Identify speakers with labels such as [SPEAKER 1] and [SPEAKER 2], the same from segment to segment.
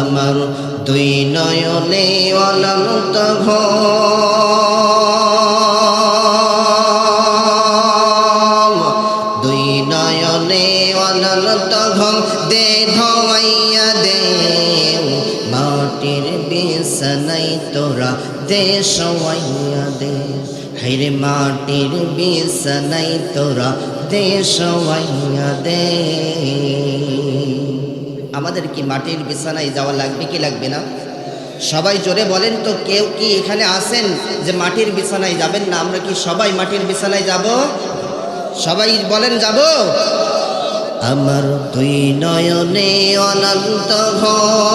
[SPEAKER 1] আমার দুই নয়নে অনন্ত ঘম। দুই নয়নে অনন্ত ঘম। দে ধোয়াইয়া দে। মাটির বিছানাই তোরা দে সওয়াইয়া দে। হাইরে মাটির বিছানাই তোরা দে সওয়াইয়া দে। আমাদের কি মাটির বিছানায় যাওয়া লাগবে কি লাগবে না? সবাই জোরে বলেন তো, কেউ কি এখানে আসেন যে মাটির বিছানায় যাবেন না? আমরা কি সবাই মাটির বিছানায় যাব? সবাই বলেন, যাব। আমার দুই নয়নে অনন্ত ঘম,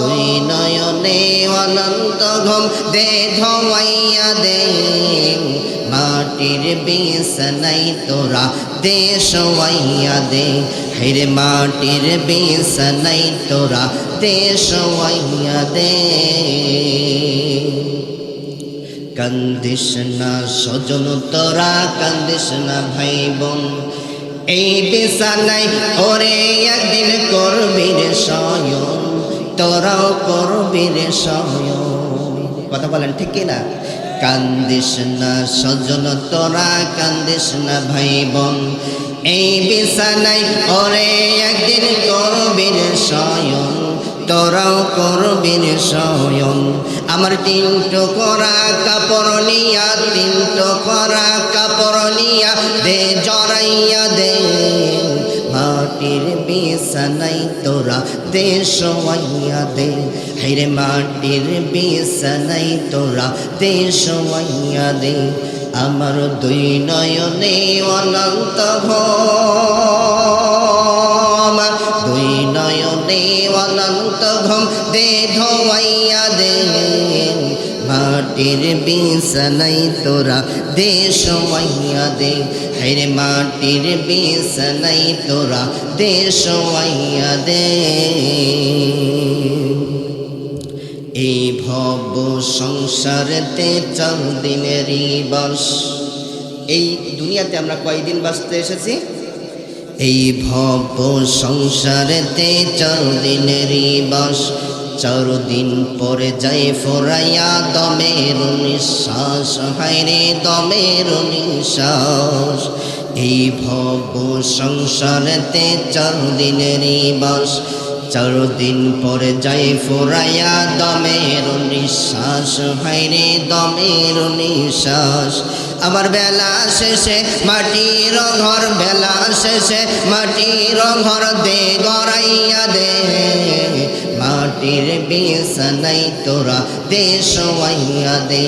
[SPEAKER 1] দুই নয়নে অনন্ত ঘম, দে ধমাইয়া দে মাটির বিছানাই তোরা। দে সওয়াইয়া দে, হেরে মাটির বিছানাই তোরা। দে সওয়াইয়া দে। কান্দিস না সজন তোরা, কান্দিস না ভাই বোন এই বিছানাই ওরে একদিন করবি রে শয়ন তোরাও করবি রে শয়ন কথা বলেন ঠিক কি না কান্দিস না সজন তোরা কান্দিস না ভাই বোন এই বিছানাই ওরে একদিন করবি রে শয়ন, তোরাও করবি রে শয়ন। আমার তিনটো করা কাপড় নিয়া, তিনটো করা কাপড় নিয়া দে, জড়াইয়া দে। মাটির বিছানাই তোরা দে শোয়াইয়া দে। হাইরে মাটির বিছানাই তোরা দে শোয়াইয়া দে। আমার দুই নয়নে অনন্ত ঘম দুই নয়নে অনন্ত ঘম দে ধোয়াইয়া দে। মাটির বিছানাই তোরা দে শোয়াইয়া দে। হেরে মাটির বিছানাই তোরা দে শোয়াইয়া দে। এই ভব সংসারেতে চার দিনেরই বাস। এই দুনিয়াতে আমরা কয়দিন বাঁচতে এসেছি? এই ভব সংসারেতে চার দিনেরই বাস চার দিন পরে যাই ফোরাইয়া দমের নিঃশ্বাস। হাইরে দমের নিঃশ্বাস। এই ভব সংসারেতে চার দিনেরই বাস চার দিন পরে যাই ফোরাইয়া দমের নিঃশ্বাস। হাইরে দমের নিঃশ্বাস। আমার বেলা শেষে, মাটির ঘর বেলা শেষে, মাটির ঘর দে গড়াইয়া দে। মাটির বিছানাই তোরা দে শোয়াইয়া দে।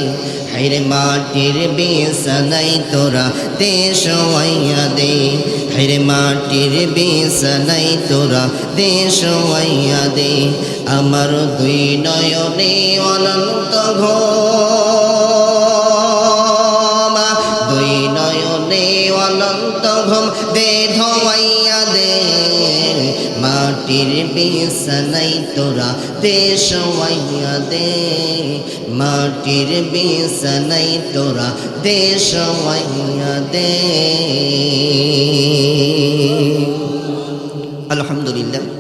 [SPEAKER 1] হাইরে মাটির বিছানাই তোরা দে শোয়াইয়া দে। হাইরে মাটির বিছানাই তোরা দে শোয়াইয়া দে। আমার দুই নয়নে অনন্ত দুই নয়নে অনন্ত ঘম দে ধমাইয়া দে। মাটির বিছানাই তোরা দে শোয়াইয়া দে। মাটির বিছানাই তোরা দে শোয়াইয়া দে। আলহামদুলিল্লাহ।